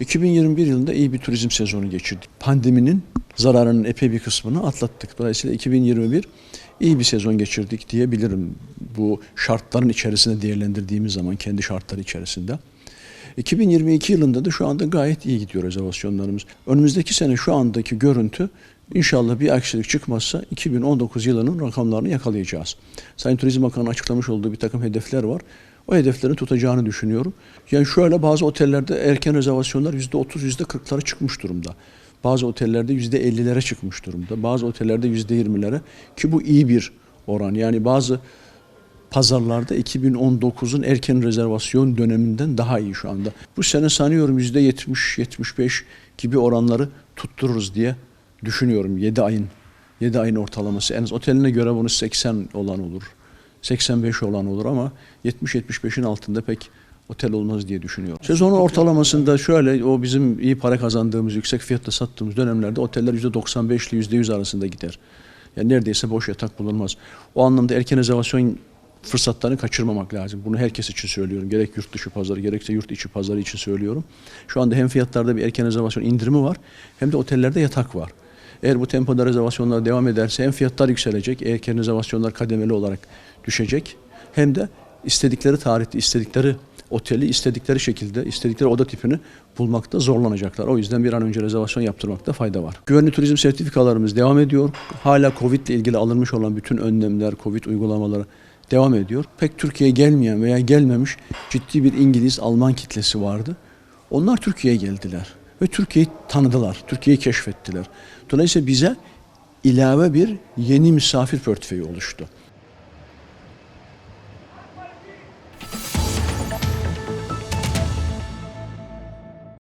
2021 yılında iyi bir turizm sezonu geçirdik. Pandeminin zararının epey bir kısmını atlattık. Dolayısıyla 2021 iyi bir sezon geçirdik diyebilirim. Bu şartların içerisinde değerlendirdiğimiz zaman kendi şartları içerisinde. 2022 yılında da şu anda gayet iyi gidiyor rezervasyonlarımız. Önümüzdeki sene şu andaki görüntü inşallah bir aksilik çıkmazsa 2019 yılının rakamlarını yakalayacağız. Sayın Turizm Bakanı'nın açıklamış olduğu bir takım hedefler var. O hedeflerin tutacağını düşünüyorum. Yani şöyle bazı otellerde erken rezervasyonlar %30, %40'lara çıkmış durumda. Bazı otellerde %50'lere çıkmış durumda. Bazı otellerde %20'lere ki bu iyi bir oran. Yani bazı pazarlarda 2019'un erken rezervasyon döneminden daha iyi şu anda. Bu sene sanıyorum %70-75 gibi oranları tuttururuz diye düşünüyorum 7 ayın 7 ayın ortalaması. En az oteline göre bunu 80 olan olur. 85 olan olur ama 70-75'in altında pek otel olmaz diye düşünüyorum. Sezonun ortalamasında şöyle o bizim iyi para kazandığımız, yüksek fiyatta sattığımız dönemlerde oteller %95 ile %100 arasında gider. Yani neredeyse boş yatak bulunmaz. O anlamda erken rezervasyon fırsatlarını kaçırmamak lazım. Bunu herkes için söylüyorum. Gerek yurt dışı pazarı gerekse yurt içi pazarı için söylüyorum. Şu anda hem fiyatlarda bir erken rezervasyon indirimi var hem de otellerde yatak var. Eğer bu tempoda rezervasyonlar devam ederse hem fiyatlar yükselecek, erken rezervasyonlar kademeli olarak düşecek hem de istedikleri tarihte istedikleri oteli istedikleri şekilde istedikleri oda tipini bulmakta zorlanacaklar. O yüzden bir an önce rezervasyon yaptırmakta fayda var. Güvenli turizm sertifikalarımız devam ediyor. Hala Covid ile ilgili alınmış olan bütün önlemler, Covid uygulamaları devam ediyor. Pek Türkiye'ye gelmeyen veya gelmemiş ciddi bir İngiliz, Alman kitlesi vardı. Onlar Türkiye'ye geldiler ve Türkiye'yi tanıdılar, Türkiye'yi keşfettiler. Dolayısıyla bize ilave bir yeni misafir portföyü oluştu.